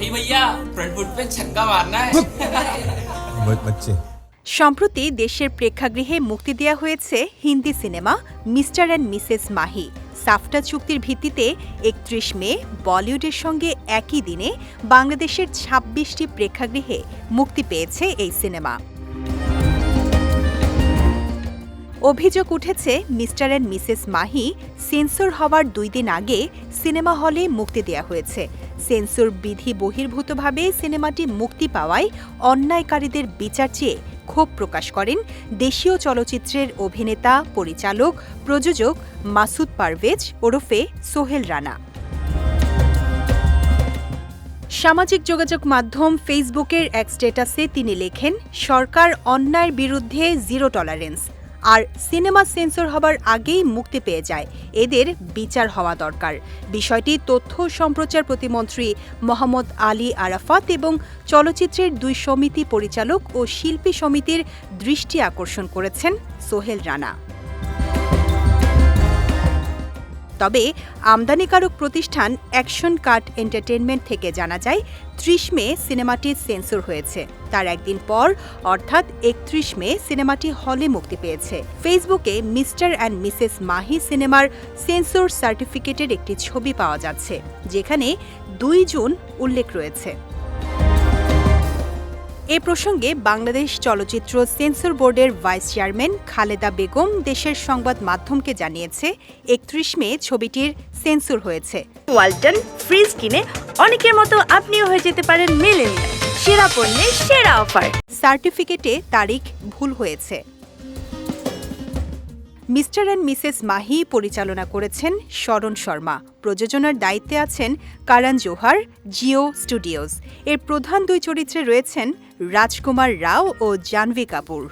अभी भैया front foot पे छक्का मारना है ब- बच्चे সম্প্রতি দেশের প্রেক্ষাগৃহে মুক্তি দেওয়া হয়েছে Hindi cinema Mr and Mrs Mahi সাফটা চুক্তির ভিত্তিতে একত্রিশ মে বলিউডের সঙ্গে একই দিনে বাংলাদেশের ছাব্বিশটি প্রেক্ষাগৃহে মুক্তি পেয়েছে এই সিনেমা অভিযোগ উঠেছে, Mr and Mrs Mahi censor হওয়ার দুই দিন আগে সিনেমা হলে মুক্তি দেওয়া হয়েছে। সেন্সর বিধি বহির্ভূতভাবে সিনেমাটি মুক্তি পাওয়ায় অন্যায়কারীদের বিচার চেয়ে ক্ষোভ প্রকাশ করেন দেশীয় চলচ্চিত্রের অভিনেতা, পরিচালক, প্রযোজক মাসুদ পারভেজ ওরফে সোহেল রানা। সামাজিক যোগাযোগ মাধ্যম ফেসবুকের এক স্ট্যাটাসে তিনি লেখেন, সরকার অন্যায়ের বিরুদ্ধে জিরো টলারেন্স। আর সিনেমা সেন্সর হবার আগেই মুক্তি পেয়ে যায়। এদের বিচার হওয়া দরকার। বিষয়টি তথ্য সম্প্রচার প্রতিমন্ত্রী মোহাম্মদ আলী আরাফাত এবং চলচ্চিত্রের দুই সমিতি পরিচালক ও শিল্পী সমিতির দৃষ্টি আকর্ষণ করেছেন সোহেল রানা। তবে আমদানিকারক প্রতিষ্ঠান অ্যাকশন কার্ট এন্টারটেনমেন্ট থেকে জানা যায়, ত্রিশ মে সিনেমাটি সেন্সর হয়েছে। তার একদিন পর, অর্থাৎ একত্রিশ মে, সিনেমাটি হলে মুক্তি পেয়েছে। ফেসবুকে মিস্টার অ্যান্ড মিসেস মাহি সিনেমার সেন্সর সার্টিফিকেটের একটি ছবি পাওয়া যাচ্ছে, যেখানে দুই জুন উল্লেখ রয়েছে। এ প্রসঙ্গে বাংলাদেশ চলচ্চিত্র সেন্সর বোর্ডের ভাইস চেয়ারম্যান খালেদা বেগম দেশের সংবাদ মাধ্যমকে জানিয়েছে একত্রিশ মে ছবিটির সেন্সর হয়েছে। ওয়ালটন ফ্রিজ কিনে অনেকের মতো আপনিও হয়ে যেতে পারেন মেলেনিয়া সেরা পণ্যের সেরা অফার। সার্টিফিকেটে তারিখ ভুল হয়েছে। মিস্টার অ্যান্ড মিসেস মাহি পরিচালনা করেছেন শরণ শর্মা। প্রযোজনার দায়িত্বে আছেন কারান জোহার, জিও স্টুডিওজ এর প্রধান দুই চরিত্রে রয়েছেন রাজকুমার রাও ও জাহ্নবী কাপুর।